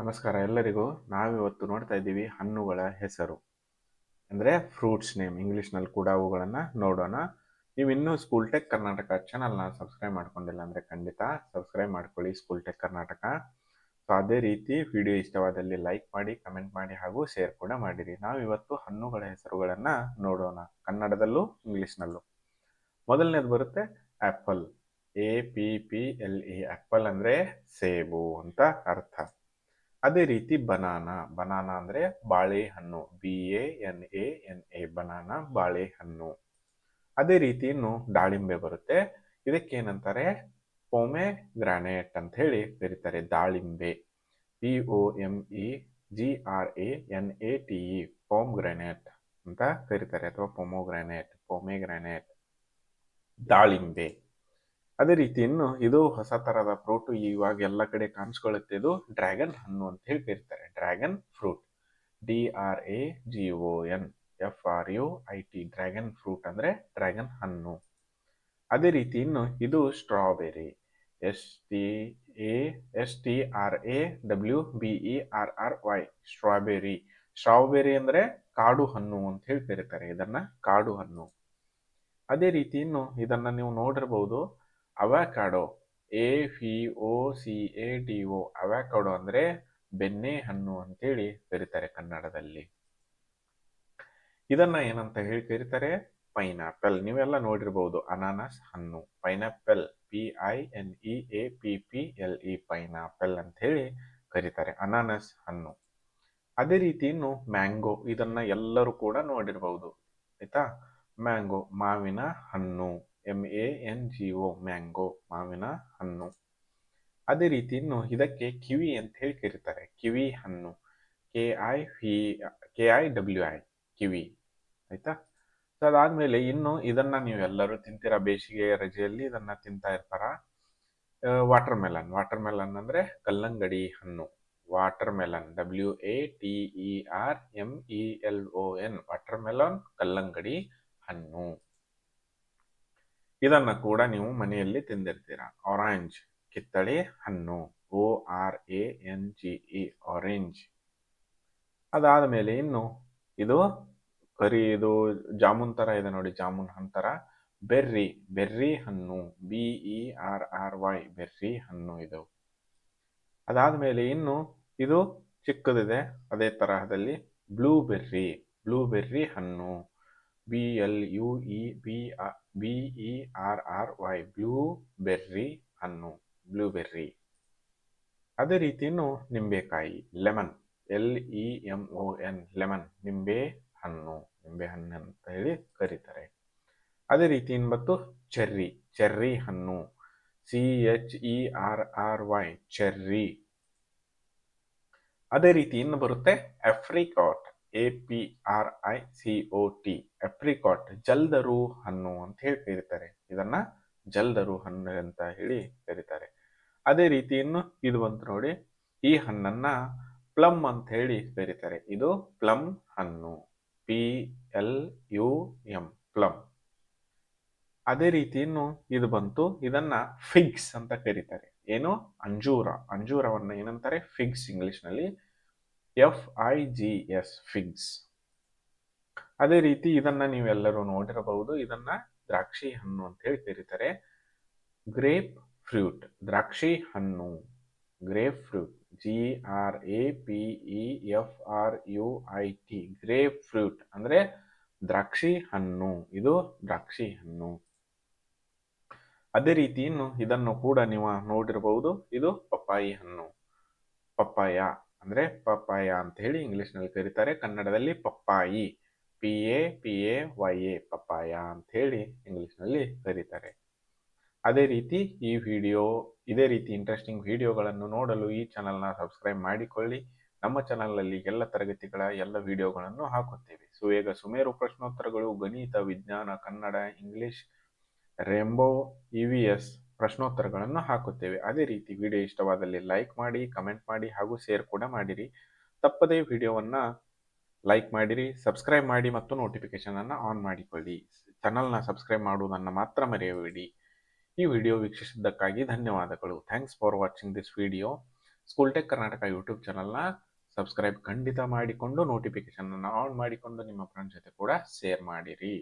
ನಮಸ್ಕಾರ ಎಲ್ಲರಿಗೂ. ನಾವಿವತ್ತು ನೋಡ್ತಾ ಇದ್ದೀವಿ ಹಣ್ಣುಗಳ ಹೆಸರು. ಅಂದರೆ ಫ್ರೂಟ್ಸ್ ನೇಮ್, ಇಂಗ್ಲೀಷ್ನಲ್ಲಿ ಕೂಡ ಅವುಗಳನ್ನು ನೋಡೋಣ. ನೀವು ಇನ್ನೂ ಸ್ಕೂಲ್ ಟೆಕ್ ಕರ್ನಾಟಕ ಚಾನಲ್ನ ಸಬ್ಸ್ಕ್ರೈಬ್ ಮಾಡ್ಕೊಂಡಿಲ್ಲ ಅಂದರೆ ಖಂಡಿತ ಸಬ್ಸ್ಕ್ರೈಬ್ ಮಾಡ್ಕೊಳ್ಳಿ ಸ್ಕೂಲ್ ಟೆಕ್ ಕರ್ನಾಟಕ ಸೊ ಅದೇ ರೀತಿ ವಿಡಿಯೋ ಇಷ್ಟವಾದಲ್ಲಿ ಲೈಕ್ ಮಾಡಿ ಕಮೆಂಟ್ ಮಾಡಿ ಹಾಗೂ ಶೇರ್ ಕೂಡ ಮಾಡಿರಿ. ನಾವಿವತ್ತು ಹಣ್ಣುಗಳ ಹೆಸರುಗಳನ್ನು ನೋಡೋಣ. ಕನ್ನಡದಲ್ಲೂ, ಇಂಗ್ಲೀಷ್ನಲ್ಲೂ. ಮೊದಲನೇದು ಬರುತ್ತೆ apple A P P L E apple ಅಂದರೆ ಸೇಬು ಅಂತ ಅರ್ಥ. ಅದೇ ರೀತಿ ಬನಾನಾ. ಬನಾನಾ ಅಂದ್ರೆ ಬಾಳೆಹಣ್ಣು. B A N A N A, banana ಬಾಳೆಹಣ್ಣು. ಅದೇ ರೀತಿ ಇನ್ನು ದಾಳಿಂಬೆ ಬರುತ್ತೆ. ಇದಕ್ಕೇನಂತಾರೆ? ಪೊಮೆ ಗ್ರಾನೇಟ್ ಅಂತ ಹೇಳಿ ಕರೀತಾರೆ ದಾಳಿಂಬೆ. P O M E G R A N A T E pomegranate ಅಂತ ಕರೀತಾರೆ ಅಥವಾ ಪೊಮೋ ಗ್ರಾನೇಟ್ ಪೊಮೆ ಗ್ರಾನೇಟ್ ದಾಳಿಂಬೆ. ಅದೇ ರೀತಿ ಇನ್ನು ಇದು ಹೊಸ ತರದ ಫ್ರೂಟ್ ಇವಾಗ ಎಲ್ಲ ಕಡೆ ಕಾಣಿಸ್ಕೊಳ್ಳುತ್ತೆ. ಇದು ಡ್ರ್ಯಾಗನ್ ಹಣ್ಣು ಅಂತ ಹೇಳಿ ಕರೀತಾರೆ. Dragon fruit. D R A G O N. F R U I T. Dragon fruit ಅಂದ್ರೆ ಡ್ರ್ಯಾಗನ್ ಹಣ್ಣು. ಅದೇ ರೀತಿ ಇನ್ನು ಇದು strawberry. S T A, S T R A W B E R R Y. Strawberry. Strawberry ಅಂದ್ರೆ ಕಾಡು ಹಣ್ಣು ಅಂತ ಹೇಳಿ ಕರೀತಾರೆ. ಇದನ್ನ ಕಾಡು ಹಣ್ಣು. ಅದೇ ರೀತಿ ಇನ್ನು ಇದನ್ನ ನೀವು ನೋಡಿರ್ಬಹುದು avocado, A P O C A T O avocado ಅಂದರೆ ಬೆಣ್ಣೆ ಹಣ್ಣು ಅಂತೇಳಿ ಕರೀತಾರೆ ಕನ್ನಡದಲ್ಲಿ. ಇದನ್ನ ಏನಂತ ಹೇಳಿ ಕರೀತಾರೆ? ಪೈನಾಪಲ್. ನೀವೆಲ್ಲ ನೋಡಿರ್ಬಹುದು ಅನಾನಸ್ ಹಣ್ಣು, pineapple, P I N E A P P L E, pineapple ಅಂತ ಹೇಳಿ ಕರೀತಾರೆ, ಅನಾನಸ್ ಹಣ್ಣು. ಅದೇ ರೀತಿ ಇನ್ನು ಮ್ಯಾಂಗೋ, ಇದನ್ನ ಎಲ್ಲರೂ ಕೂಡ ನೋಡಿರ್ಬಹುದು ಆಯ್ತಾ? ಮ್ಯಾಂಗೋ, ಮಾವಿನ ಹಣ್ಣು. M A N G O mango ಮಾವಿನ ಹಣ್ಣು. ಅದೇ ರೀತಿ ಇನ್ನು ಇದಕ್ಕೆ ಕಿವಿ ಅಂತ ಹೇಳಿ ಕರೀತಾರೆ. ಕಿವಿ ಹಣ್ಣು. K I V K I W I kiwi. ಆಯ್ತಾ? ಸೊ ಅದಾದ್ಮೇಲೆ ಇನ್ನು ಇದನ್ನ ನೀವು ಎಲ್ಲರೂ ತಿಂತೀರಾ? ಬೇಸಿಗೆ ರಜೆಯಲ್ಲಿ ಇದನ್ನ ತಿಂತಾ ಇರ್ತಾರ. ವಾಟರ್ ಮೆಲನ್ ವಾಟರ್ ಮೆಲನ್ ಅಂದ್ರೆ ಕಲ್ಲಂಗಡಿ ಹಣ್ಣು. Water melon W A T E R M E L O N water melon ಕಲ್ಲಂಗಡಿ ಹಣ್ಣು. ಇದನ್ನ ಕೂಡ ನೀವು ಮನೆಯಲ್ಲಿ ತಿಂದಿರ್ತೀರ. ಆರೆಂಜ್ ಕಿತ್ತಳೆ, ಹಣ್ಣು O R A N G E orange ಅದಾದ ಮೇಲೆ ಇನ್ನು ಇದು ಕರಿ, ಇದು ಜಾಮೂನ್ ತರ ಇದೆ ನೋಡಿ, ಜಾಮೂನ್ ಹಣ್ಣು ಬೆರ್ರಿ ಬೆರ್ರಿ ಹಣ್ಣು B E R R Y berry ಹಣ್ಣು ಇದು. ಅದಾದ ಮೇಲೆ ಇನ್ನು ಇದು ಚಿಕ್ಕದಿದೆ, ಅದೇ ತರಹದಲ್ಲಿ ಬ್ಲೂಬೆರ್ರಿ ಬ್ಲೂಬೆರ್ರಿ ಹಣ್ಣು. B L U E B B E R R Y blue berry ಹಣ್ಣು ಬ್ಲೂಬೆರ್ರಿ ಅದೇ ರೀತಿ ಇನ್ನು ನಿಂಬೆಕಾಯಿ lemon L E M O N lemon ನಿಂಬೆ ಹಣ್ಣು ನಿಂಬೆ ಹಣ್ಣು ಅಂತ ಹೇಳಿ ಕರೀತಾರೆ. ಅದೇ ರೀತಿ ಇನ್ಬತ್ತು ಚೆರ್ರಿ ಚೆರ್ರಿ ಹಣ್ಣು C H E R R Y cherry ಅದೇ ರೀತಿ ಇನ್ನು ಬರುತ್ತೆ apricot A P R I C O T apricot ಜಲ್ದರು ಹಣ್ಣು ಅಂತ ಹೇಳಿ ಕರೀತಾರೆ. ಇದನ್ನ ಜಲ್ದರು ಹಣ್ಣು ಅಂತ ಹೇಳಿ ಕರೀತಾರೆ. ಅದೇ ರೀತಿ ಇನ್ನು ಇದು ಬಂತು ನೋಡಿ, ಈ ಹಣ್ಣನ್ನ ಪ್ಲಮ್ ಅಂತ ಹೇಳಿ ಕರೀತಾರೆ. ಇದು ಪ್ಲಮ್ ಹಣ್ಣು P L U M plum. ಅದೇ ರೀತಿ ಇನ್ನು ಇದು ಬಂತು, ಇದನ್ನ ಫಿಗ್ಸ್ ಅಂತ ಕರೀತಾರೆ. ಏನು? ಅಂಜೂರ. ಅಂಜೂರವನ್ನ ಏನಂತಾರೆ? ಫಿಗ್ಸ್ ಇಂಗ್ಲಿಷ್ನಲ್ಲಿ F I G S figs ಅದೇ ರೀತಿ ಇದನ್ನ ನೀವೆಲ್ಲರೂ ನೋಡಿರಬಹುದು. ಇದನ್ನ ದ್ರಾಕ್ಷಿ ಹಣ್ಣು ಅಂತ ಹೇಳಿ ಕರೀತಾರೆ. ಗ್ರೇಪ್ ಫ್ರೂಟ್ ದ್ರಾಕ್ಷಿ ಹಣ್ಣು. Grape fruit G R A P E F R U I T grape fruit ಅಂದ್ರೆ ದ್ರಾಕ್ಷಿ ಹಣ್ಣು. ಇದು ದ್ರಾಕ್ಷಿ ಹಣ್ಣು. ಅದೇ ರೀತಿ ಇನ್ನು ಇದನ್ನು ಕೂಡ ನೀವು ನೋಡಿರಬಹುದು. ಇದು ಪಪ್ಪಾಯಿ ಹಣ್ಣು. ಪಪ್ಪಾಯ. ಅಂದ್ರೆ ಪಪ್ಪಾಯ ಅಂತ ಹೇಳಿ ಇಂಗ್ಲೀಷ್ನಲ್ಲಿ ಕರೀತಾರೆ, ಕನ್ನಡದಲ್ಲಿ ಪಪ್ಪಾಯಿ. P A P A Y A papaya ಅಂತ ಹೇಳಿ ಇಂಗ್ಲೀಷ್ನಲ್ಲಿ ಕರೀತಾರೆ. ಅದೇ ರೀತಿ ಈ ವಿಡಿಯೋ ಇದೇ ರೀತಿ ಇಂಟ್ರೆಸ್ಟಿಂಗ್ ವಿಡಿಯೋಗಳನ್ನು ನೋಡಲು ಈ ಚಾನಲ್ನ ಸಬ್ಸ್ಕ್ರೈಬ್ ಮಾಡಿಕೊಳ್ಳಿ. ನಮ್ಮ ಚಾನಲ್ನಲ್ಲಿ ಎಲ್ಲ ತರಗತಿಗಳ ಎಲ್ಲ ವಿಡಿಯೋಗಳನ್ನು ಹಾಕುತ್ತೇವೆ. ಸುವೇಗ ಸುಮೇರು ಪ್ರಶ್ನೋತ್ತರಗಳು, ಗಣಿತ, ವಿಜ್ಞಾನ, ಕನ್ನಡ ಇಂಗ್ಲಿಷ್ ರೆಂಬೋ ಇ ವಿ ಎಸ್ ಪ್ರಶ್ನೋತ್ತರಗಳನ್ನು ಹಾಕುತ್ತೇವೆ. ಅದೇ ರೀತಿ ವಿಡಿಯೋ ಇಷ್ಟವಾದಲ್ಲಿ ಲೈಕ್ ಮಾಡಿ, ಕಮೆಂಟ್ ಮಾಡಿ ಹಾಗೂ ಶೇರ್ ಕೂಡ ಮಾಡಿರಿ. ತಪ್ಪದೇ ವಿಡಿಯೋವನ್ನು ಲೈಕ್ ಮಾಡಿರಿ, ಸಬ್ಸ್ಕ್ರೈಬ್ ಮಾಡಿ ಮತ್ತು ನೋಟಿಫಿಕೇಶನ್ ಅನ್ನು ಆನ್ ಮಾಡಿಕೊಳ್ಳಿ. ಚಾನಲ್ನ ಸಬ್ಸ್ಕ್ರೈಬ್ ಮಾಡುವುದನ್ನು ಮಾತ್ರ ಮರೆಯಬೇಡಿ. ಈ ವಿಡಿಯೋ ವೀಕ್ಷಿಸಿದ್ದಕ್ಕಾಗಿ ಧನ್ಯವಾದಗಳು. Thanks for watching this video. School tech Karnataka YouTube ಚಾನಲ್ನ ಸಬ್ಸ್ಕ್ರೈಬ್ ಖಂಡಿತ ಮಾಡಿಕೊಂಡು ನೋಟಿಫಿಕೇಶನ್ ಆನ್ ಮಾಡಿಕೊಂಡು ನಿಮ್ಮ ಫ್ರೆಂಡ್ಸ್ ಜೊತೆ ಕೂಡ ಶೇರ್ ಮಾಡಿರಿ.